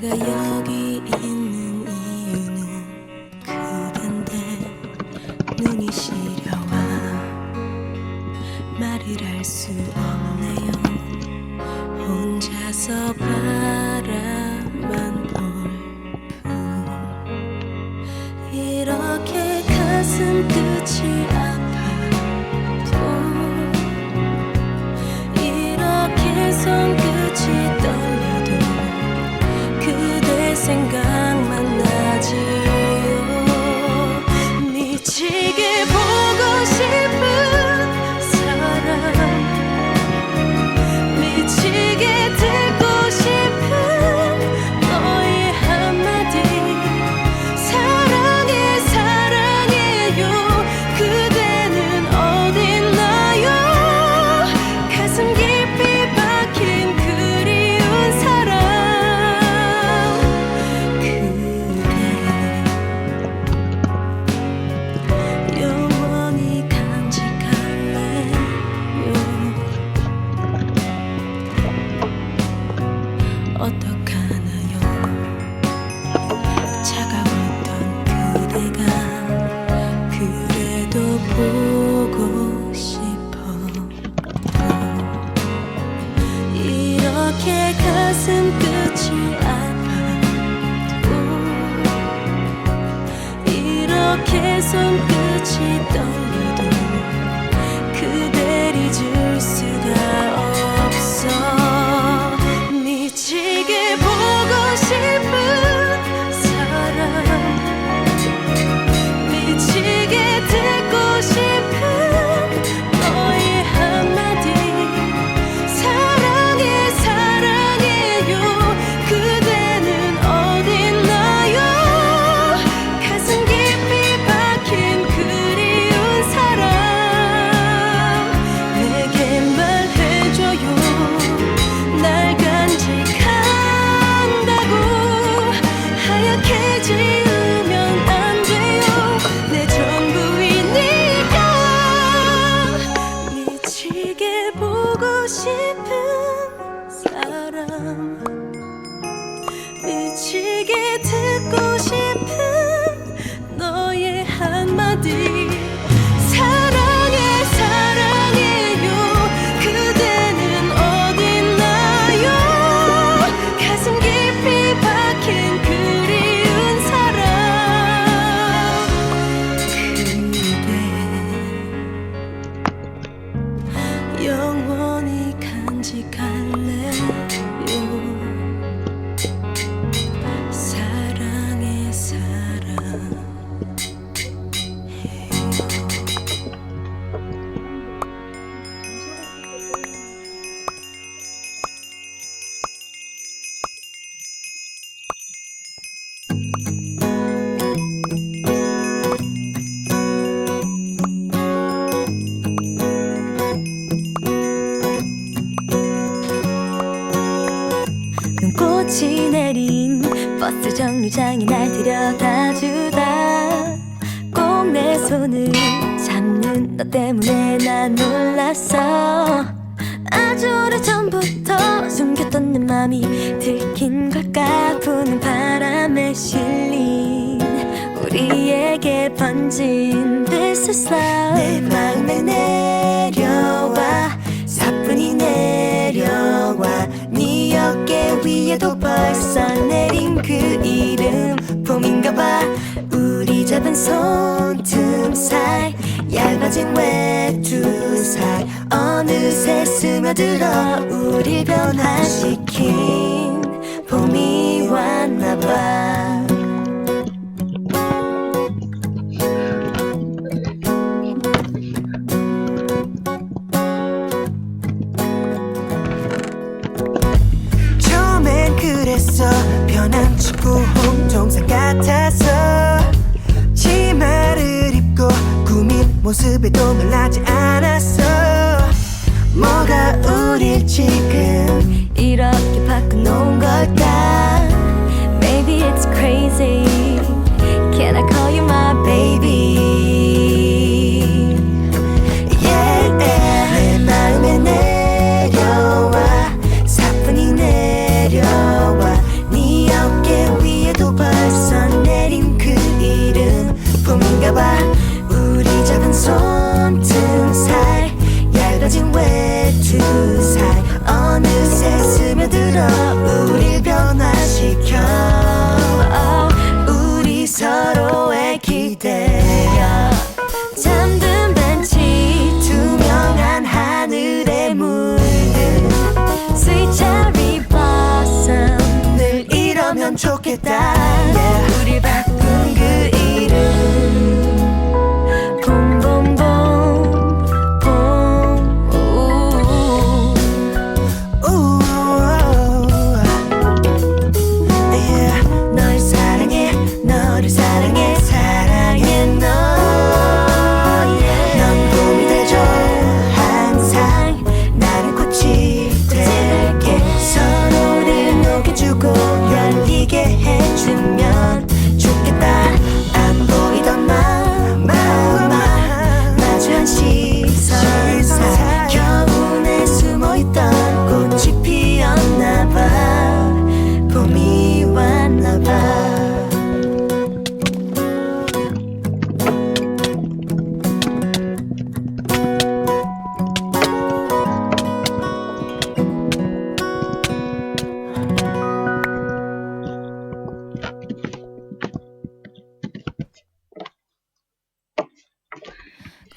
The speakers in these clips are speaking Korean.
내가 여기 있는 이유는 그댄데 눈이 시려와 말을 할 수 없네요. 혼자서 봐 심장이 날 들여다주다. 꼭 내 손을 잡는 너 때문에 난 놀랐어. 아주 오래 전부터 숨겼던 내 맘이 들킨 걸까? 부는 바람에 실린 우리에게 번진 This is love. 내 맘에 내려와 사뿐히 내려와. 위에도 벌써 내린 그 이름. 봄인가봐. 우리 잡은 손틈 사이 얇아진 외투 사이 어느새 스며들어 우리 변화시킨 봄이 왔나봐.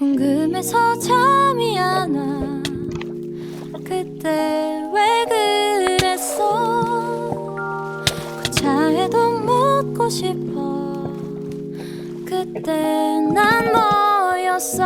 궁금해서 잠이 안 와. 그때 왜 그랬어? 그 차에도 묻고 싶어. 그때 난 뭐였어?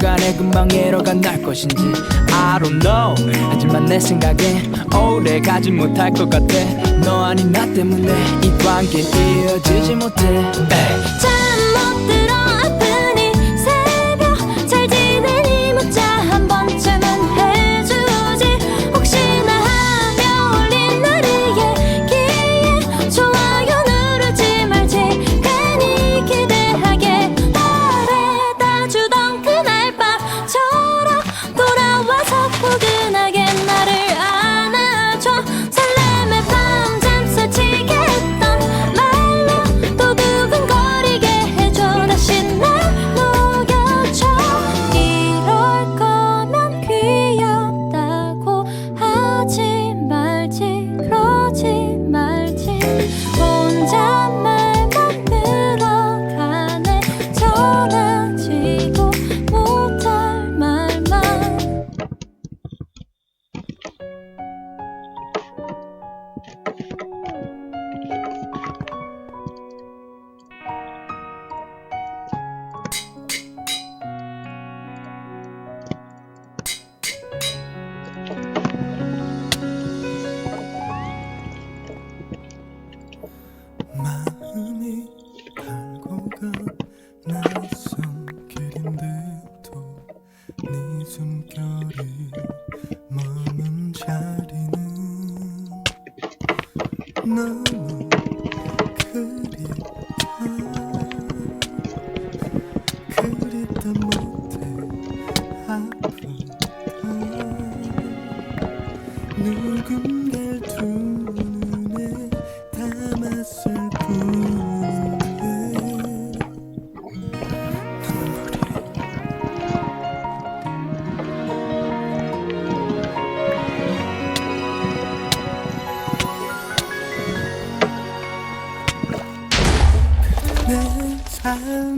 순간에 금방 예로가 날 것인지 I don't know. 하지만 내 생각에 오래 가지 못할 것 같아. 너 아닌 나 때문에 이 관계 이어지지 못해. 에이.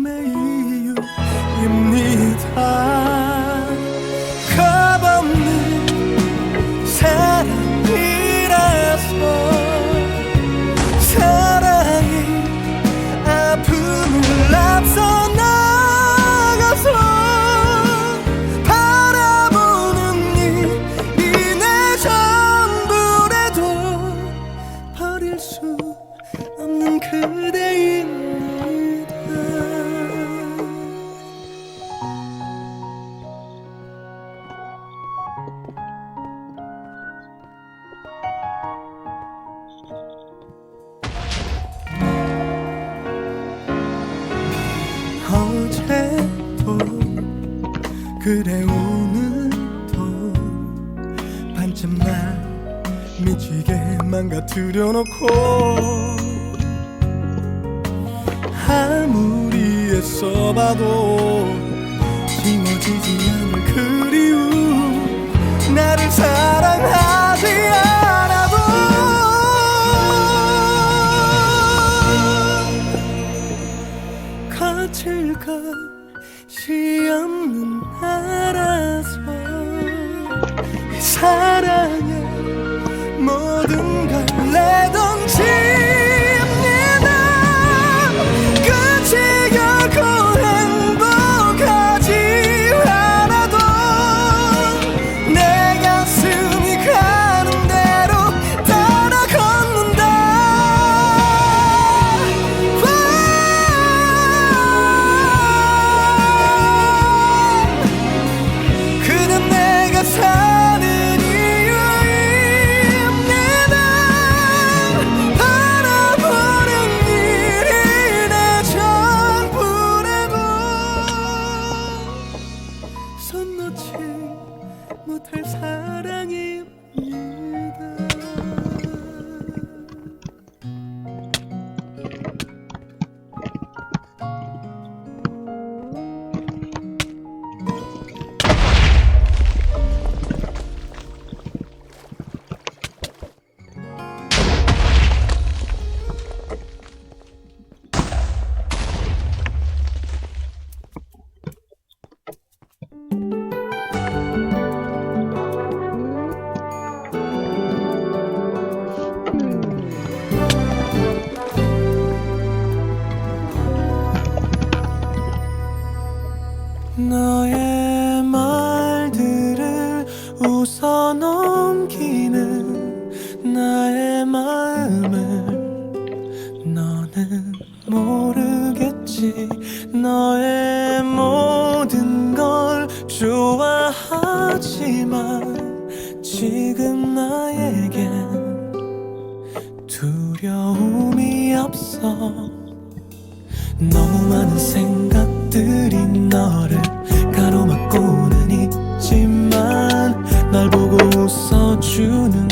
매일 입니 다. 그래 오늘도 반쯤 날 미치게 망가뜨려놓고 아무리 애써봐도 너무 많은 생각들이 너를 가로막고는 있지만 날 보고 웃어주는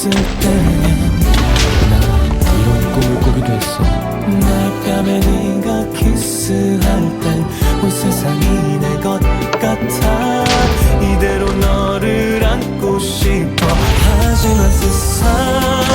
있었다면 나 이런 꿈을 꾸게 됐어. 날 밤에 네가 키스할 땐 온 세상이 내 것 같아. 이대로 너를 안고 싶어. 하지만 세상